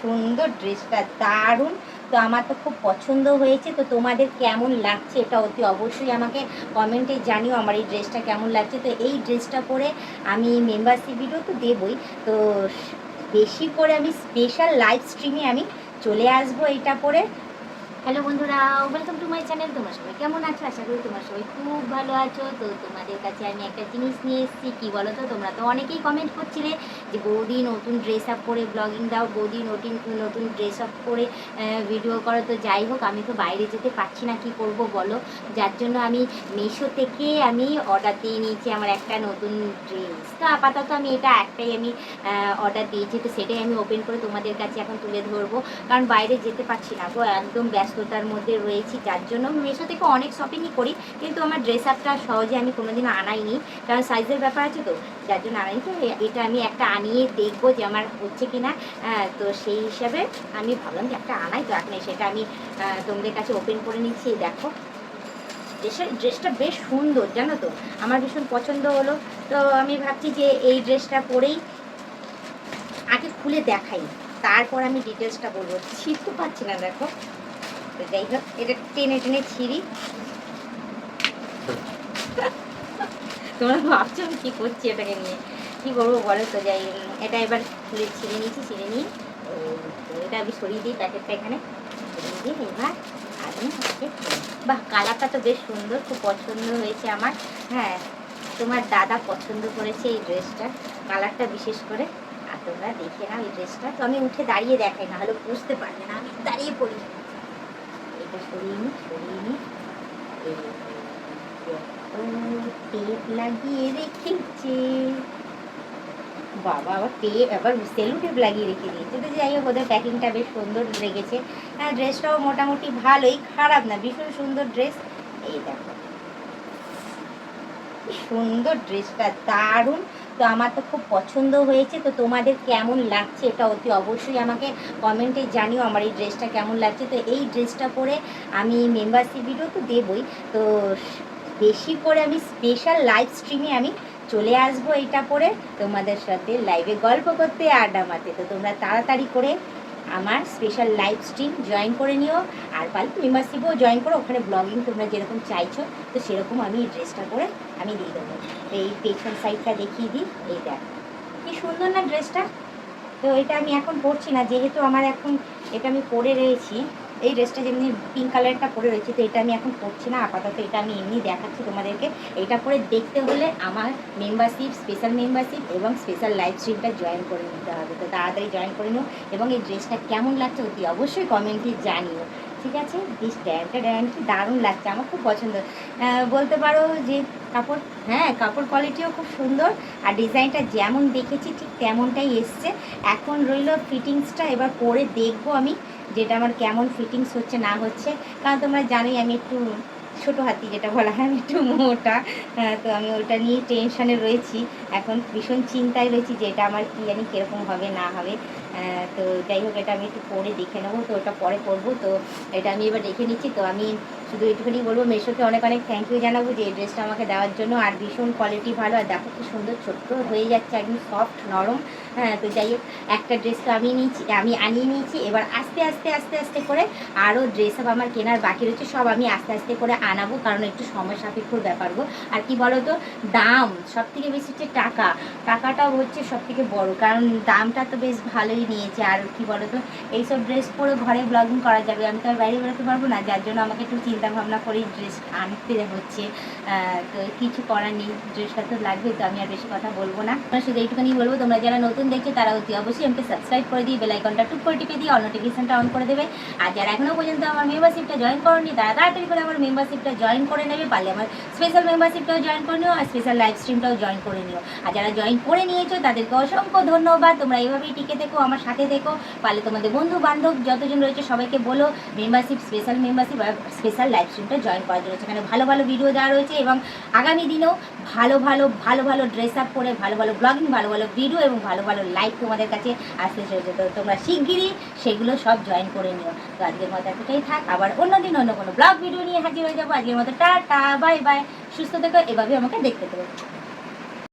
সুন্দর ড্রেসটা, দারুণ। তো আমার তো খুব পছন্দ হয়েছে। তো তোমাদের কেমন লাগছে এটা অতি অবশ্যই আমাকে কমেন্টে জানিও আমার এই ড্রেসটা কেমন লাগছে। তো এই ড্রেসটা পরে আমি মেম্বারশিপ ভিডিও তো দেবই। তো বেশি করে আমি স্পেশাল লাইভ স্ট্রিমে আমি চলে আসব এটা পরে। হ্যালো বন্ধুরা ওয়েলকাম টু মাই চ্যানেল তোমার সবাই কেমন আছো? আশা করি তোমার সবাই খুব ভালো আছো। তো তোমাদের কাছে আমি একটা জিনিস নিয়ে এসেছি, কী বলো তো তোমরা তো অনেকেই কমেন্ট করছিলে যে, বৌদি নতুন ড্রেস আপ করে ব্লগিং দাও, বৌদি নতুন নতুন ড্রেস আপ করে ভিডিও করো। তো যাই হোক, আমি তো বাইরে যেতে পারছি না, কি করব বলো? যার জন্য আমি মিশো থেকে আমি অর্ডার দিয়ে নিয়েছি আমার একটা নতুন ড্রেস তো আপাতত আমি এটা একটাই আমি অর্ডার দিয়েছি। তো সেটাই আমি ওপেন করে তোমাদের কাছে এখন তুলে ধরবো। কারণ বাইরে যেতে পারছি না গো, একদম ব্যস্ততার মধ্যে রয়েছি, যার জন্য মিশো থেকে অনেক শপিংই করি, কিন্তু আমার ড্রেস আপটা সহজে আমি কোনোদিন আনাইনি, কারণ সাইজের ব্যাপার আছে তো, যার জন্য আনাইনি। তো এটা আমি একটা আনিয়ে দেখব যে আমার হচ্ছে কি না তো সেই হিসাবে আমি ভাবলাম যে একটা আনাই, তো এখন সেটা আমি তোমাদের কাছে ওপেন করে নিচ্ছি দেখো। ড্রেসের ড্রেসটা বেশ সুন্দর, জানো তো? আমার ভীষণ পছন্দ হলো। তো আমি ভাবছি যে এই ড্রেসটা পরেই আগে খুলে দেখাই। তারপর আমি ডিটেলসটা বলব। ছিঁড়তে পারছি না, দেখো। তো যাই হোক এটা টেনে টেনে ছিঁড়ি। তোমরা ভাবছ আমি কী করছি এটাকে নিয়ে? কী করব বলো তো, যাই এটা এবার খুলে ছিঁড়ে নিয়েছি, ছিঁড়ে নিয়ে। এটা আমি সরিয়ে দিই, প্যাকেটটা এখানে সরিয়ে এবার আমি বাহ, কালারটা তো বেশ সুন্দর, খুব পছন্দ হয়েছে আমার। হ্যাঁ তোমার দাদা পছন্দ করেছে এই ড্রেসটা। কালারটা বিশেষ করে। আর তোমরা দেখে নাও এই ড্রেসটা। তো আমি উঠে দাঁড়িয়ে দেখাই না হলে বুঝতে পারবে না। আমি দাঁড়িয়ে পড়ি। এটা সরিয়ে সরিয়ে নিই লাগিয়ে রেখেছে বাবা আবার টেপ আবার সেলু টেপ লাগিয়ে রেখে দিয়েছে তো যাই হোক ওদের প্যাকিংটা বেশ সুন্দর লেগেছে হ্যাঁ ড্রেসটাও মোটামুটি ভালোই খারাপ না ভীষণ সুন্দর ড্রেস এই দেখো সুন্দর ড্রেসটা দারুণ তো আমার তো খুব পছন্দ হয়েছে, তো তোমাদের কেমন লাগছে এটা অতি অবশ্যই আমাকে কমেন্টে জানিও আমার এই ড্রেসটা কেমন লাগছে। তো এই ড্রেসটা পরে আমি মেম্বারশিপ ভিডিও তো দেবই, তো বেশি করে আমি স্পেশাল লাইভ স্ট্রিমে আমি চলে আসব এটা পরে তোমাদের সাথে লাইভে গল্প করতে, আড্ডা মারতে। তো তোমরা তাড়াতাড়ি করে আমার স্পেশাল লাইভ স্ট্রিম জয়েন করে নিও। আর পারলে মেম্বারশিপও জয়েন করো, ওখানে ব্লগিং তোমরা যেরকম চাইছো, তো সেরকম আমি ড্রেসটা করে আমি দিয়ে দেবো। তো এই পেছন সাইডটা দেখিয়ে দিই, এই দেখ। কি সুন্দর না ড্রেসটা তো এটা আমি এখন পরছি না, যেহেতু আমার এখন এটা আমি পরে রয়েছি। এই ড্রেসটা যেমনি পিঙ্ক কালারটা পরে রয়েছে, তো এটা আমি এখন পরছি না। আপাতত এটা আমি এমনি দেখাচ্ছি তোমাদেরকে। এটা পরে দেখতে হলে আমার মেম্বারশিপ স্পেশাল মেম্বারশিপ এবং স্পেশাল লাইভ স্ট্রিমটা জয়েন করে নিতে হবে। তো তাড়াতাড়ি জয়েন করে নিও এবং এই ড্রেসটা কেমন লাগছে অতি অবশ্যই কমেন্টে জানিও। ঠিক আছে? বেশ ড্যানটা ড্যান কি দারুণ লাগছে, আমার খুব পছন্দ। বলতে পারো যে কাপড় হ্যাঁ কাপড় কোয়ালিটিও খুব সুন্দর আর ডিজাইনটা যেমন দেখেছি ঠিক তেমনটাই এসছে। এখন রইল ফিটিংসটা এবার পরে দেখব আমি যেটা আমার কেমন ফিটিংস হচ্ছে না হচ্ছে কারণ তোমরা জানোই আমি একটু ছোটো হাতি যেটা বলা হয় আমি একটু মোটা আহ, তো আমি ওটা নিয়ে টেনশনে রয়েছি। এখন ভীষণ চিন্তায় রয়েছি যে এটা আমার কী জানি কীরকম হবে না হবে। তো যাই হোক, এটা আমি একটু পরে দেখে নেব, তো ওটা পরে করব, তো এটা আমি এবার দেখে নিচ্ছি, তো আমি শুধু এইটুখানি বলব, মেশোকে অনেক অনেক থ্যাংক ইউ জানাব যে এই ড্রেসটা আমাকে দেওয়ার জন্য, আর ভীষণ কোয়ালিটি ভালো, আর দেখো কি সুন্দর ছোট্ট হয়ে যাচ্ছে, একদম সফট নরম হ্যাঁ তো যাই হোক, একটা ড্রেস তো আমি নিয়েছি, আমি আনিয়ে নিয়েছি, এবার আস্তে আস্তে আস্তে আস্তে করে আরও ড্রেস আপ আমার কেনার বাকি রয়েছে, সব আমি আস্তে আস্তে করে আনাবো, কারণ একটু সময় সাপেক্ষর ব্যাপার গো। আর কি বলো তো দাম সব থেকে বেশি হচ্ছে টাকা, টাকাটাও হচ্ছে সব থেকে বড়, কারণ দামটা তো বেশ ভালোই নিয়েছে, আর কি বলো তো এইসব ড্রেস পরে ঘরে ব্লগিং করা যাবে, আমি তো আর বাইরে বেরোতে পারব না, যার জন্য আমাকে একটু চিন্তা ভাবনা করেই ড্রেস আনতে হচ্ছে। তো কিছু করার নেই ড্রেসটা তো লাগবে, তো আমি আর বেশি কথা বলব না। শুধু এইটুখানি বলব, তোমরা যারা নতুন দেখছ, তারা অতি অবশ্যই আমাকে সাবস্ক্রাইব করে দিয়ে বেল আইকনটা টুক করে টিপে দিয়ে অল নোটিফিকেশনটা অন করে দেবে। আর যারা এখনও পর্যন্ত আমার মেম্বারশিপটা জয়েন করনি, তারা তাড়াতাড়ি করে আমার মেম্বারশিপটা জয়েন করে নেবে, পারলে আমার স্পেশাল মেম্বারশিপটাও জয়েন করে নিও, আর স্পেশাল লাইভ স্ট্রিমটাও জয়েন করে নিও। আর যারা জয়েন করে নিয়েছো, তাদেরকে অসংখ্য ধন্যবাদ, তোমরা এইভাবেই টিকে থেকো আমার সাথে থেকো পারলে তোমাদের বন্ধু বান্ধব যতজন রয়েছে সবাইকে বলো membership special membership special live স্ট্রিমটা join করার জন্য। সেখানে ভালো ভালো ভিডিও দেওয়া রয়েছে এবং আগামী দিনেও ভালো ভালো ভালো ভালো ড্রেস আপ করে ভালো ভালো ব্লগিং ভালো ভালো ভিডিও এবং ভালো ভালো লাইভ তোমাদের কাছে আসতে চলেছে। তো তোমরা শিগগিরই সেগুলো সব জয়েন করে নিও। তো আজকের মতো এতটাই থাক। আবার অন্যদিন অন্য কোনো ব্লগ ভিডিও নিয়ে হাজির হয়ে যাব। আজকের মতো টাটা বাই বাই সুস্থ থেকো এভাবে আমাকে দেখতে দেবো